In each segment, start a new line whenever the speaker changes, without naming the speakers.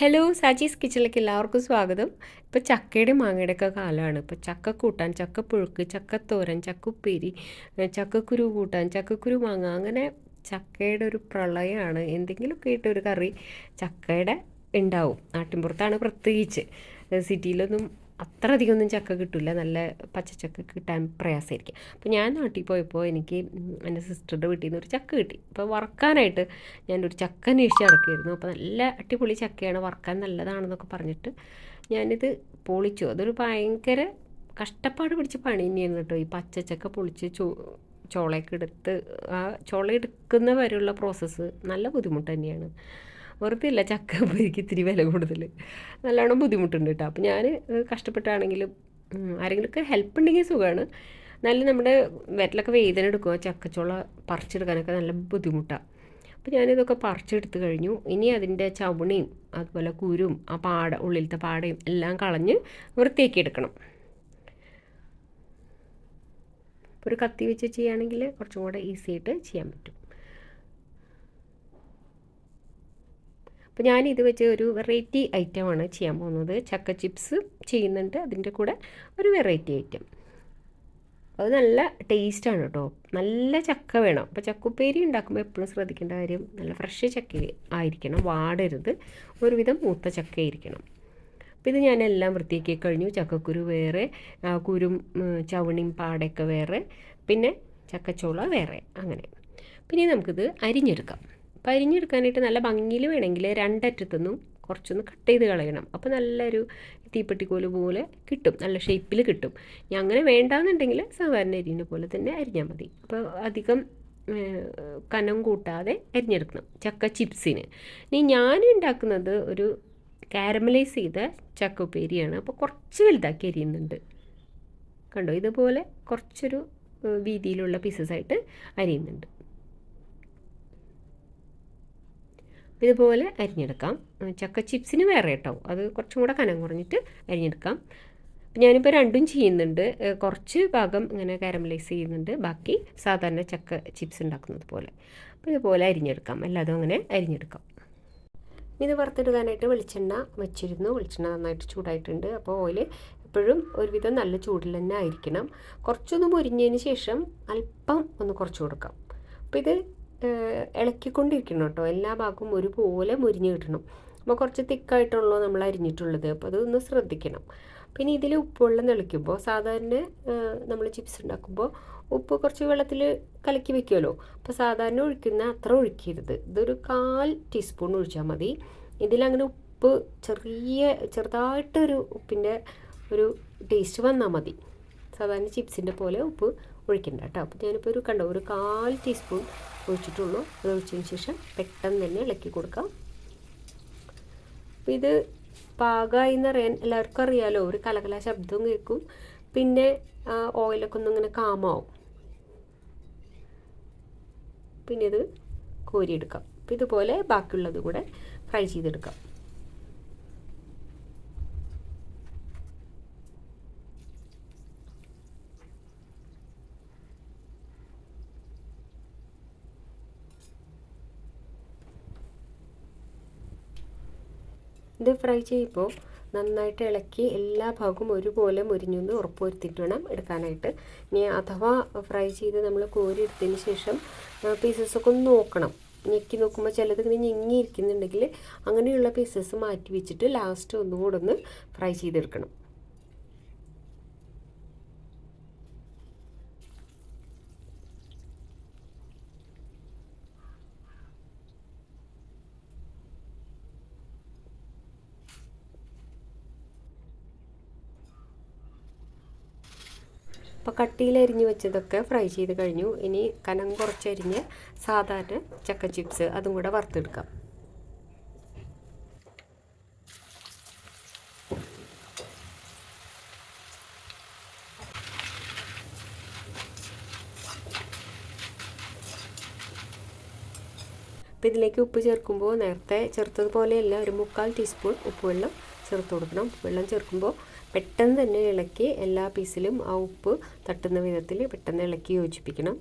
Hello Saji's കിച്ചണിലേക്ക് എല്ലാവർക്കും സ്വാഗതം. ഇപ്പോൾ ചക്കയുടെ മാങ്ങയുടെ ഒക്കെ കാലമാണ്. ഇപ്പോൾ ചക്ക കൂട്ടാൻ ചക്ക പുഴുക്ക് ചക്കത്തോരൻ ചക്കുപ്പേരി ചക്കക്കുരു കൂട്ടാൻ ചക്കക്കുരു മാങ്ങ അങ്ങനെ ചക്കയുടെ ഒരു പ്രളയമാണ്. എന്തെങ്കിലുമൊക്കെ ഇട്ട് ഒരു കറി ചക്കയുടെ ഉണ്ടാവും. നാട്ടിൻപുറത്താണ് പ്രത്യേകിച്ച്. സിറ്റിയിലൊന്നും അത്ര അധികമൊന്നും ചക്ക കിട്ടില്ല നല്ല പച്ചച്ചക്ക കിട്ടാൻ പ്രയാസമായിരിക്കും. അപ്പോൾ ഞാൻ നാട്ടിൽ പോയപ്പോൾ എനിക്ക് എന്റെ സിസ്റ്ററുടെ വീട്ടിൽ നിന്ന് ഒരു ചക്ക കിട്ടി. അപ്പോൾ വറക്കാനായിട്ട് ഞാനൊരു ചക്ക അന്വേഷിച്ച് ഇറക്കിയിരുന്നു അപ്പോൾ നല്ല അടിപൊളി ചക്കയാണ്. വറക്കാൻ നല്ലതാണെന്നൊക്കെ പറഞ്ഞിട്ട് ഞാനിത് പൊളിച്ചു. അതൊരു ഭയങ്കര കഷ്ടപ്പാട് പിടിച്ച പണി തന്നെയാണ് കേട്ടോ. ഈ പച്ചച്ചക്ക പൊളിച്ച് ചോ ചോളയൊക്കെ എടുത്ത് ആ ചോള എടുക്കുന്ന വരെയുള്ള പ്രോസസ്സ് നല്ല ബുദ്ധിമുട്ട് തന്നെയാണ്. വെറുതെ ചക്ക പൊരിക്ക് ഇത്തിരി വില കൂടുതൽ നല്ലോണം ബുദ്ധിമുട്ടുണ്ട് കേട്ടോ അപ്പോൾ ഞാൻ കഷ്ടപ്പെട്ടാണെങ്കിലും ആരെങ്കിലും ആരെങ്കിലുമൊക്കെ ഹെൽപ്പ് ഉണ്ടെങ്കിൽ സുഖമാണ് നല്ല നമ്മുടെ വെറ്റിലൊക്കെ വേദന എടുക്കുക ചക്കച്ചോള പറിച്ചെടുക്കാനൊക്കെ നല്ല ബുദ്ധിമുട്ടാണ് അപ്പോൾ ഞാനിതൊക്കെ പറിച്ചെടുത്ത് കഴിഞ്ഞു. ഇനി അതിന്റെ ചവണിയും അതുപോലെ കുരും ആ പാട ഉള്ളിലത്തെ പാടയും എല്ലാം കളഞ്ഞ് വൃത്തിയാക്കി എടുക്കണം. ഒരു കത്തി വെച്ച് ചെയ്യുകയാണെങ്കിൽ കുറച്ചും കൂടെ ഈസി ആയിട്ട് ചെയ്യാൻ പറ്റും. അപ്പോൾ ഞാൻ ഇത് വെച്ച് ഒരു വെറൈറ്റി ഐറ്റമാണ് ചെയ്യാൻ പോകുന്നത്. ചക്ക ചിപ്സ് ചെയ്യുന്നുണ്ട്. അതിന്റെ കൂടെ ഒരു വെറൈറ്റി ഐറ്റം. അത് നല്ല ടേസ്റ്റാണ് കേട്ടോ നല്ല ചക്ക വേണം. അപ്പോൾ ചക്കുപ്പേരി ഉണ്ടാക്കുമ്പോൾ എപ്പോഴും ശ്രദ്ധിക്കേണ്ട കാര്യം നല്ല ഫ്രഷ് ചക്ക ആയിരിക്കണം. വാടരുത്. ഒരുവിധം മൂത്ത ചക്ക ആയിരിക്കണം. അപ്പോൾ ഇത് ഞാനെല്ലാം വൃത്തിയാക്കി കഴിഞ്ഞു. ചക്കക്കുരു വേറെ കുരും ചവണിയും പാടയൊക്കെ വേറെ പിന്നെ ചക്കച്ചോള വേറെ അങ്ങനെ. പിന്നെ നമുക്കിത് അരിഞ്ഞെടുക്കാം. അപ്പോൾ അരിഞ്ഞെടുക്കാനായിട്ട് നല്ല ഭംഗിയിൽ വേണമെങ്കിൽ രണ്ടറ്റത്തുനിന്നും കുറച്ചൊന്ന് കട്ട് ചെയ്ത് കളയണം. അപ്പോൾ നല്ലൊരു തീപ്പെട്ടിക്കോൽ പോലെ കിട്ടും. നല്ല ഷേപ്പിൽ കിട്ടും. ഞാൻ അങ്ങനെ വേണ്ടാന്നുണ്ടെങ്കിൽ സാധാരണ അരിഞ്ഞ പോലെ തന്നെ അരിഞ്ഞാൽ മതി. അപ്പോൾ അധികം കനം കൂട്ടാതെ അരിഞ്ഞെടുക്കണം. ചക്ക ചിപ്സിന്. ഇനി ഞാൻ ഉണ്ടാക്കുന്നത് ഒരു കാരമലൈസ് ചെയ്ത ചക്ക ഉപ്പേരിയാണ്. അപ്പോൾ കുറച്ച് വലുതാക്കി അരിയുന്നുണ്ട്. കണ്ടോ? ഇതുപോലെ കുറച്ചൊരു വീതിയിലുള്ള പീസസ് ആയിട്ട് അരിയുന്നുണ്ട്. ഇതുപോലെ അരിഞ്ഞെടുക്കാം. ചക്ക ചിപ്സിന് വേറെ കേട്ടോ. അത് കുറച്ചും കൂടെ കനം കുറഞ്ഞിട്ട് അരിഞ്ഞെടുക്കാം. ഞാനിപ്പോൾ രണ്ടും ചെയ്യുന്നുണ്ട്. കുറച്ച് ഭാഗം ഇങ്ങനെ കാരമലൈസ് ചെയ്യുന്നുണ്ട്. ബാക്കി സാധാരണ ചക്ക ചിപ്സ് ഉണ്ടാക്കുന്നത് പോലെ. അപ്പോൾ ഇതുപോലെ അരിഞ്ഞെടുക്കാം. എല്ലാതും അങ്ങനെ അരിഞ്ഞെടുക്കാം. ഇത് വറുത്തെടുക്കാനായിട്ട് വെളിച്ചെണ്ണ വെച്ചിരുന്നു. വെളിച്ചെണ്ണ നന്നായിട്ട് ചൂടായിട്ടുണ്ട്. അപ്പോൾ ഓയിൽ എപ്പോഴും ഒരുവിധം നല്ല ചൂടിൽ തന്നെ ആയിരിക്കണം. കുറച്ചൊന്ന് മുരിഞ്ഞതിന് ശേഷം അല്പം ഒന്ന് കുറച്ച് കൊടുക്കാം. അപ്പോൾ ഇത് ഇളക്കിക്കൊണ്ടിരിക്കണം കേട്ടോ. എല്ലാ ഭാഗവും ഒരുപോലെ മുരിഞ്ഞ് കിട്ടണം. അപ്പോൾ കുറച്ച് തിക്കായിട്ടുള്ളൂ നമ്മൾ അരിഞ്ഞിട്ടുള്ളത്. അപ്പോൾ അതൊന്ന് ശ്രദ്ധിക്കണം. പിന്നെ ഇതിൽ ഉപ്പുവെള്ളം തിളയ്ക്കുമ്പോൾ സാധാരണ നമ്മൾ ചിപ്സ് ഉണ്ടാക്കുമ്പോൾ ഉപ്പ് കുറച്ച് വെള്ളത്തിൽ കലക്കി വെക്കുമല്ലോ അപ്പോൾ സാധാരണ ഒഴിക്കുന്ന അത്ര ഒഴിക്കരുത്. ഇതൊരു കാൽ ടീസ്പൂൺ ഒഴിച്ചാൽ മതി. ഇതിലങ്ങനെ ഉപ്പ് ചെറിയ ചെറുതായിട്ടൊരു ഉപ്പിന്റെ ഒരു ടേസ്റ്റ് വന്നാൽ മതി. സാധാരണ ചിപ്സിന്റെ പോലെ ഉപ്പ് ഒഴിക്കണ്ട കേട്ടോ. അപ്പോൾ ഞാനിപ്പോൾ ഒരു കണ്ടോ ഒരു കാൽ ടീസ്പൂൺ ഒഴിച്ചിട്ടുള്ളൂ. അത് ഒഴിച്ചതിന് ശേഷം പെട്ടെന്ന് തന്നെ ഇളക്കി കൊടുക്കാം. അപ്പോൾ ഇത് പാകമായി എന്നറിയാൻ എല്ലാവർക്കും അറിയാമല്ലോ ഒരു കലകല ശബ്ദവും കേൾക്കും. പിന്നെ ഓയിലൊക്കെ ഒന്നും ഇങ്ങനെ കാമാവും. പിന്നെ ഇത് കോരിയെടുക്കാം. അപ്പോൾ ഇതുപോലെ ബാക്കിയുള്ളത് കൂടെ ഫ്രൈ ചെയ്തെടുക്കാം. ഇത് ഫ്രൈ ചെയ്യുമ്പോൾ നന്നായിട്ട് ഇളക്കി എല്ലാ ഭാഗവും ഒരുപോലെ മുരിഞ്ഞൊന്ന് ഉറപ്പ് വരുത്തിയിട്ട് വേണം എടുക്കാനായിട്ട്. ഇനി അഥവാ ഫ്രൈ ചെയ്ത് നമ്മൾ കോരി എടുത്തതിന് ശേഷം പീസസൊക്കെ ഒന്ന് നോക്കണം. ഞെക്കി നോക്കുമ്പോൾ ചിലത് ഇങ്ങനെ ഞെങ്ങിയിരിക്കുന്നുണ്ടെങ്കിൽ അങ്ങനെയുള്ള പീസസ് മാറ്റി വെച്ചിട്ട് ലാസ്റ്റ് ഒന്നുകൂടെ ഒന്ന് ഫ്രൈ ചെയ്തെടുക്കണം. അപ്പോൾ കട്ടിയിൽ അരിഞ്ഞ് വെച്ചതൊക്കെ ഫ്രൈ ചെയ്ത് കഴിഞ്ഞു. ഇനി കനം കുറച്ചരിഞ്ഞ് സാധാരണ ചക്ക ചിപ്സ് അതും കൂടെ വറുത്തെടുക്കാം. അപ്പോൾ ഇതിലേക്ക് ഉപ്പ് ചേർക്കുമ്പോൾ നേരത്തെ ചേർത്തതുപോലെയല്ല ഒരു മുക്കാൽ ടീസ്പൂൺ ഉപ്പ് വെള്ളം ചേർത്ത് കൊടുക്കണം. വെള്ളം ചേർക്കുമ്പോൾ പെട്ടെന്ന് തന്നെ ഇളക്കി എല്ലാ പീസിലും ആ ഉപ്പ് തട്ടുന്ന വിധത്തിൽ പെട്ടെന്ന് ഇളക്കി യോജിപ്പിക്കണം.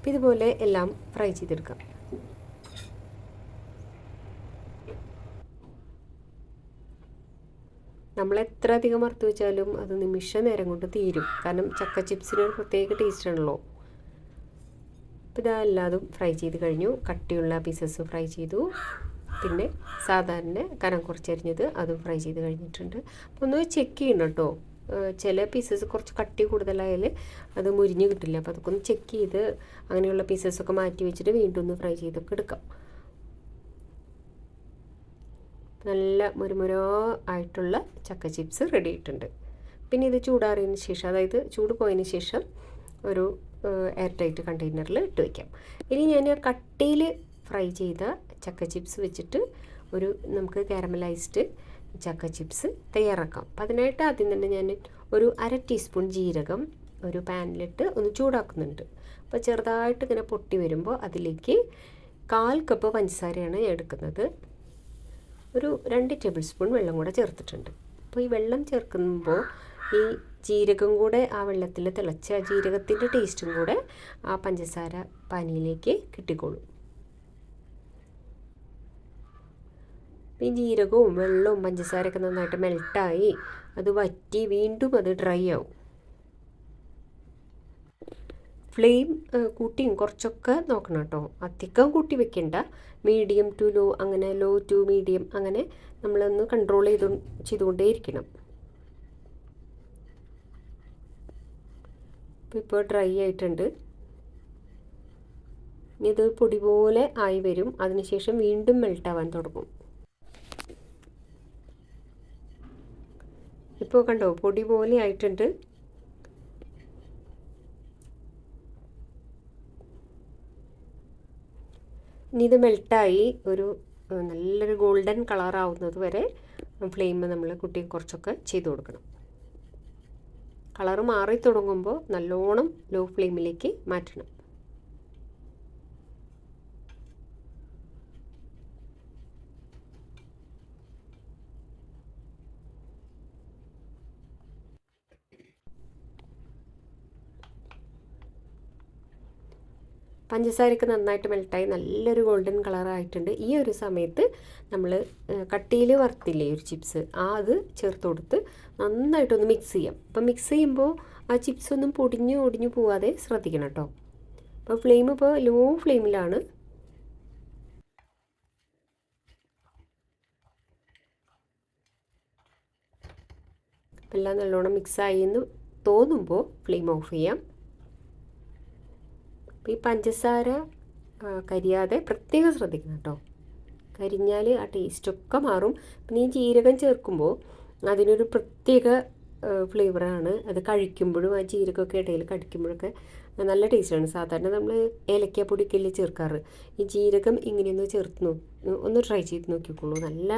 അപ്പോൾ ഇതുപോലെ എല്ലാം ഫ്രൈ ചെയ്തെടുക്കാം. നമ്മൾ എത്ര അധികം വറുത്ത് വെച്ചാലും അത് നിമിഷ നേരം കൊണ്ട് തീരും. കാരണം ചക്ക ചിപ്സിന് ഒരു പ്രത്യേക ടേസ്റ്റ് ആണല്ലോ. ഇതാ എല്ലാതും ഫ്രൈ ചെയ്ത് കഴിഞ്ഞു. കട്ടിയുള്ള പീസസ് ഫ്രൈ ചെയ്തു. പിന്നെ സാധാരണ കനം കുറച്ചരിഞ്ഞത് അതും ഫ്രൈ ചെയ്ത് കഴിഞ്ഞിട്ടുണ്ട്. അപ്പോൾ ഒന്ന് ചെക്ക് ചെയ്യണം കേട്ടോ ചില പീസസ് കുറച്ച് കട്ടി കൂടുതലായാൽ അത് മുരിഞ്ഞ് കിട്ടില്ല. അപ്പോൾ അതൊക്കെ ഒന്ന് ചെക്ക് ചെയ്ത് അങ്ങനെയുള്ള പീസസൊക്കെ മാറ്റി വെച്ചിട്ട് വീണ്ടും ഒന്ന് ഫ്രൈ ചെയ്തൊക്കെ എടുക്കാം. നല്ല മുരുമുരോ ആയിട്ടുള്ള ചക്ക ചിപ്സ് റെഡി ആയിട്ടുണ്ട്. പിന്നെ ഇത് ചൂടാറിയതിന് ശേഷം അതായത് ചൂട് പോയതിന് ശേഷം ഒരു എയർ ടൈറ്റ് കണ്ടെയ്നറിൽ ഇട്ട് വയ്ക്കാം ഇനി ഞാൻ കട്ടിയിൽ ഫ്രൈ ചെയ്ത ചക്ക ചിപ്സ് വെച്ചിട്ട് ഒരു നമുക്ക് കാരമലൈസ്ഡ് ചക്ക ചിപ്സ് തയ്യാറാക്കാം. അപ്പം അതിനായിട്ട് ആദ്യം തന്നെ ഞാൻ ഒരു അര ടീസ്പൂൺ ജീരകം ഒരു പാനിലിട്ട് ഒന്ന് ചൂടാക്കുന്നുണ്ട്. അപ്പോൾ ചെറുതായിട്ട് ഇങ്ങനെ പൊട്ടി വരുമ്പോൾ അതിലേക്ക് കാൽ കപ്പ് പഞ്ചസാരയാണ് ഞാൻ എടുക്കുന്നത്. ഒരു രണ്ട് ടേബിൾ സ്പൂൺ വെള്ളം കൂടെ ചേർത്തിട്ടുണ്ട്. അപ്പോൾ ഈ വെള്ളം ചേർക്കുമ്പോൾ ഈ ജീരകം കൂടെ ആ വെള്ളത്തിൽ തിളച്ച ജീരകത്തിന്റെ ടേസ്റ്റും കൂടെ ആ പഞ്ചസാര പാനിയിലേക്ക് കിട്ടിക്കോളും. ഈ ജീരകവും വെള്ളവും പഞ്ചസാരയൊക്കെ നന്നായിട്ട് മെൽട്ടായി അത് വറ്റി വീണ്ടും അത് ഡ്രൈ ആവും. ഫ്ലെയിം കൂട്ടിയും കുറച്ചൊക്കെ നോക്കണം കേട്ടോ. അധികം കൂട്ടി വെക്കണ്ട. മീഡിയം ടു ലോ അങ്ങനെ ലോ ടു മീഡിയം അങ്ങനെ നമ്മളൊന്ന് കൺട്രോൾ ചെയ്തു ചെയ്തുകൊണ്ടേയിരിക്കണം. ഇപ്പോൾ ഡ്രൈ ആയിട്ടുണ്ട്. ഇനി ഇത് പൊടി പോലെ ആയി വരും. അതിനുശേഷം വീണ്ടും മെൽട്ടാവാൻ തുടങ്ങും. ഇപ്പോൾ കണ്ടോ പൊടി പോലെ ആയിട്ടുണ്ട്. ഇനി ഇത് മെൽട്ടായി ഒരു നല്ലൊരു ഗോൾഡൻ കളർ ആവുന്നത് വരെ ഫ്ലെയിം നമ്മൾ കുട്ടി കുറച്ചൊക്കെ ചെയ്ത് കൊടുക്കണം. കളർ മാറി തുടങ്ങുമ്പോൾ നല്ലോണം ലോ ഫ്ലെയിമിലേക്ക് മാറ്റണം. പഞ്ചസാരയൊക്കെ നന്നായിട്ട് മെൽട്ടായി നല്ലൊരു ഗോൾഡൻ കളറായിട്ടുണ്ട് ഈ ഒരു സമയത്ത് നമ്മൾ കട്ടിയിൽ വറുത്തില്ലേ ഒരു ചിപ്സ് ആ അത് ചേർത്ത് കൊടുത്ത് നന്നായിട്ടൊന്ന് മിക്സ് ചെയ്യാം. അപ്പോൾ മിക്സ് ചെയ്യുമ്പോൾ ആ ചിപ്സ് ഒന്നും പൊടിഞ്ഞു ഒടിഞ്ഞു പോവാതെ ശ്രദ്ധിക്കണം കേട്ടോ അപ്പോൾ ഫ്ലെയിം ഇപ്പോൾ ലോ ഫ്ലെയിമിലാണ് എല്ലാം നല്ലോണം മിക്സായി എന്ന് തോന്നുമ്പോൾ ഫ്ലെയിം ഓഫ് ചെയ്യാം. ഈ പഞ്ചസാര കരിയാതെ പ്രത്യേകം ശ്രദ്ധിക്കണം കേട്ടോ. കരിഞ്ഞാൽ ആ ടേസ്റ്റൊക്കെ മാറും. പിന്നെ ഈ ജീരകം ചേർക്കുമ്പോൾ അതിനൊരു പ്രത്യേക ഫ്ലേവറാണ് അത് കഴിക്കുമ്പോഴും ആ ജീരകമൊക്കെ ഇടയിൽ കടിക്കുമ്പോഴൊക്കെ നല്ല ടേസ്റ്റാണ് സാധാരണ നമ്മൾ ഏലക്കാപ്പൊടിക്കല്ലേ ചേർക്കാറ്. ഈ ജീരകം ഇങ്ങനെയൊന്ന് ചേർത്ത് ഒന്ന് ട്രൈ ചെയ്ത് നോക്കിക്കോളൂ. നല്ല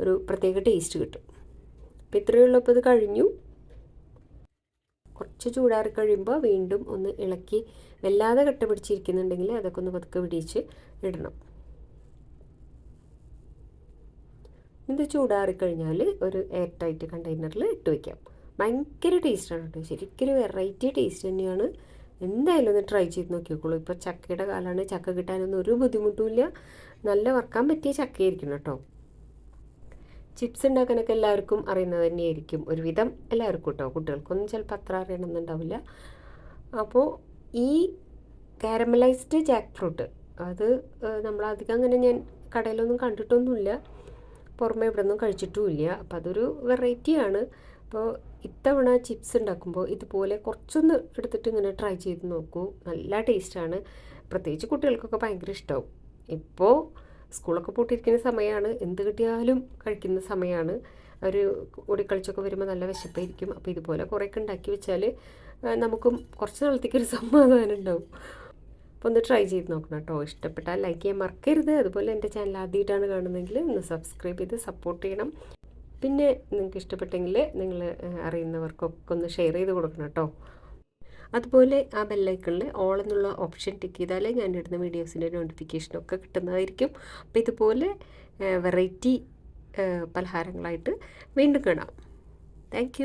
ഒരു പ്രത്യേക ടേസ്റ്റ് കിട്ടും. അപ്പോൾ ഇത്രയേ ഉള്ളപ്പോൾ ഇത് കഴിഞ്ഞു. കുറച്ച് ചൂടാറി കഴിയുമ്പോൾ വീണ്ടും ഒന്ന് ഇളക്കി വല്ലാതെ കട്ട പിടിച്ചിരിക്കുന്നുണ്ടെങ്കിൽ അതൊക്കെ ഒന്ന് പതുക്കെ പിടിച്ച് ഇടണം. ഇത് ചൂടാറിക്കഴിഞ്ഞാൽ ഒരു എയർ ടൈറ്റ് കണ്ടെയ്നറിൽ ഇട്ട് വയ്ക്കാം ഭയങ്കര ടേസ്റ്റാണ് കേട്ടോ. ശരിക്കും വെറൈറ്റി ടേസ്റ്റ് തന്നെയാണ്. എന്തായാലും ഒന്ന് ട്രൈ ചെയ്ത് നോക്കിക്കോളൂ. ഇപ്പോൾ ചക്കയുടെ കാലമാണ്. ചക്ക കിട്ടാനൊന്നും ഒരു ബുദ്ധിമുട്ടുമില്ല. നല്ല വറക്കാൻ പറ്റിയ ചക്കയായിരിക്കണം കേട്ടോ. ചിപ്സ് ഉണ്ടാക്കാനൊക്കെ എല്ലാവർക്കും അറിയുന്നത് തന്നെയായിരിക്കും ഒരുവിധം എല്ലാവർക്കും കേട്ടോ കുട്ടികൾക്കൊന്നും ചിലപ്പോൾ അത്ര അറിയണമെന്നുണ്ടാവില്ല അപ്പോൾ ഈ കാരമലൈസ്ഡ് ജാക്ക് ഫ്രൂട്ട് അത് നമ്മളധികം അങ്ങനെ ഞാൻ കടയിലൊന്നും കണ്ടിട്ടൊന്നുമില്ല. പുറമെ ഇവിടെ ഒന്നും കഴിച്ചിട്ടുമില്ല. അപ്പോൾ അതൊരു വെറൈറ്റിയാണ്. അപ്പോൾ ഇത്തവണ ചിപ്സ് ഉണ്ടാക്കുമ്പോൾ ഇതുപോലെ കുറച്ചൊന്ന് എടുത്തിട്ട് ഇങ്ങനെ ട്രൈ ചെയ്ത് നോക്കൂ. നല്ല ടേസ്റ്റാണ്. പ്രത്യേകിച്ച് കുട്ടികൾക്കൊക്കെ ഭയങ്കര ഇഷ്ടമാവും ഇപ്പോൾ സ്കൂളൊക്കെ പൂട്ടിയിരിക്കുന്ന സമയമാണ്. എന്ത് കിട്ടിയാലും കഴിക്കുന്ന സമയമാണ്. ഒരു ഓടിക്കളിച്ചൊക്കെ വരുമ്പോൾ നല്ല വിശപ്പായിരിക്കും. അപ്പോൾ ഇതുപോലെ കുറേയൊക്കെ ഉണ്ടാക്കി വെച്ചാൽ നമുക്കും കുറച്ച് നാളത്തേക്ക് ഒരു സമാധാനം ഉണ്ടാവും. അപ്പോൾ ഒന്ന് ട്രൈ ചെയ്ത് നോക്കണം കേട്ടോ. ഇഷ്ടപ്പെട്ടാൽ ലൈക്ക് ചെയ്യാൻ മറക്കരുത്. അതുപോലെ എന്റെ ചാനൽ ആദ്യമായിട്ടാണ് കാണുന്നതെങ്കിൽ ഒന്ന് സബ്സ്ക്രൈബ് ചെയ്ത് സപ്പോർട്ട് ചെയ്യണം. പിന്നെ നിങ്ങൾക്ക് ഇഷ്ടപ്പെട്ടെങ്കിൽ നിങ്ങൾ അറിയുന്നവർക്കൊക്കെ ഒന്ന് ഷെയർ ചെയ്ത് കൊടുക്കണം കേട്ടോ. അതുപോലെ ആ ബെല്ലൈക്കണിൽ ഓൾ എന്നുള്ള ഓപ്ഷൻ ടിക്ക് ചെയ്താലേ ഞാൻ ഇടുന്ന വീഡിയോസിന്റെ നോട്ടിഫിക്കേഷനൊക്കെ കിട്ടുന്നതായിരിക്കും. അപ്പോൾ ഇതുപോലെ വെറൈറ്റി പലഹാരങ്ങളായിട്ട് വീണ്ടും കാണാം. താങ്ക്